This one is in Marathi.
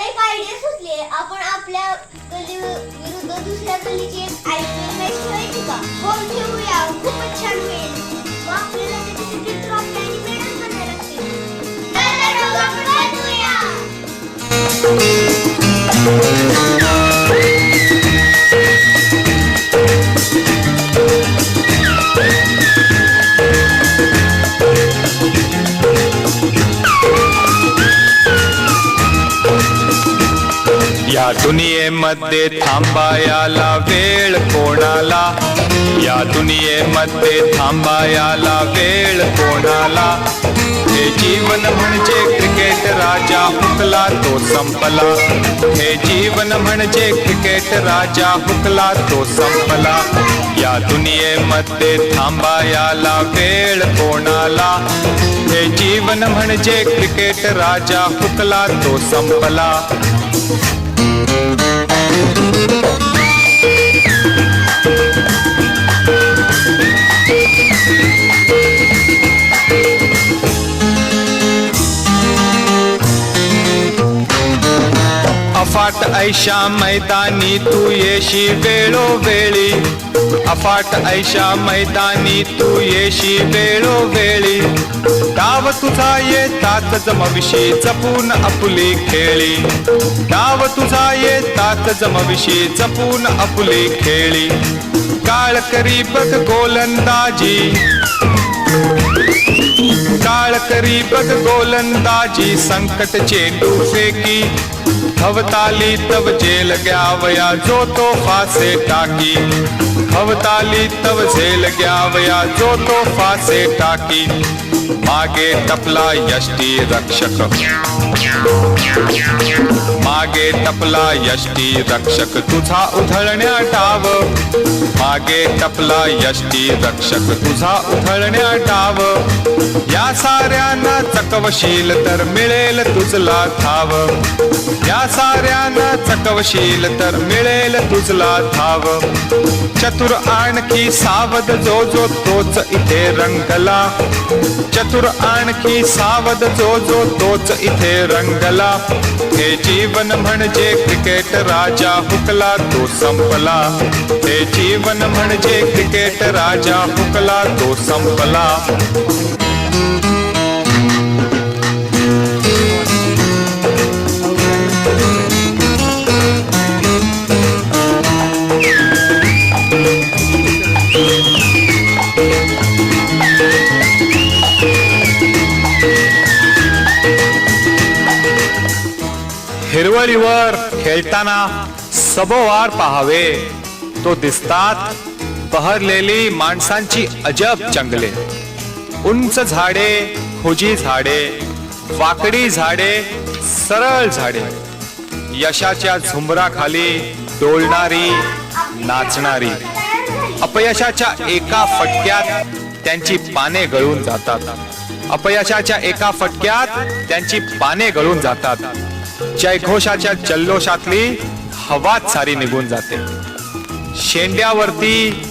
एक आयडिया सुचली. आपण आपल्या गली विरुद्ध दुसऱ्या गलीची एक आय मॅच ठेवायची का? हो ठेवूया. खूपच छान होईल. दुनियेमध्ये थांबायाला वेळ कोणाला? या दुनियेमध्ये थांबायाला वेळ कोणाला? हे जीवन म्हणजे क्रिकेट राजा हुकला तो संपला. हे जीवन म्हणजे क्रिकेट राजा हुकला तो संपला. या दुनियेमध्ये थांबायाला वेळ कोणाला? हे जीवन म्हणजे क्रिकेट राजा हुकला तो संपला. thank you अफाट ऐशा मैदानी तू येशी वेळोवेळी. अफाट ऐशा मैदानी तू येशी वेळोवेळी. डाव तुझा येतात जमविशी जपून आपुली खेळी. डाव तुझा येतात जमविशी जपून आपुली खेळी. काळ करी बघ गोलंदाजी. काळ करी बघ गोलंदाजी संकट चेंडू फेकी खवताली तव जेल ग्यावया जो तो फासे टाकी खवताली तव झेल ग्यावया जो तो फासे टाकी। मागे टपला यष्टी रक्षक। मागे टपला यष्टी रक्षक तुझा उधळण्या टाव मागे टपला यष्टी रक्षक तुझा उधळण्या टाव या साऱ्यांना चकवशील तर मिळेल तुझला थाव। या तर मिळेल तुझला धाव. चतुर आणखी सावध जो जो तोच इथे रंगला. चतुर आणखी सावध जो जो तोच इथे रंगला. हे जीवन म्हणजे क्रिकेट राजा हुकला तो संपला. हे जीवन म्हणजे क्रिकेट राजा हुकला तो संपला. हिरवळीवर खेळताना सभोवार पहावे. तो दिसतात बहरलेली माणसांची अजब जंगले. उंच झाडे खोजी झाडे वाकडी झाडे सरळ झाडे. यशाच्या झुंबराखाली डोलणारी नाचणारी. अपयशाच्या एका फटक्यात त्यांची पाने गळून जातात. अपयशाच्या एका फटक्यात त्यांची पाने गळून जातात. जयघोषाच्या जल्लोषातली हवाच सारी निघून जाते. शेंड्यावरती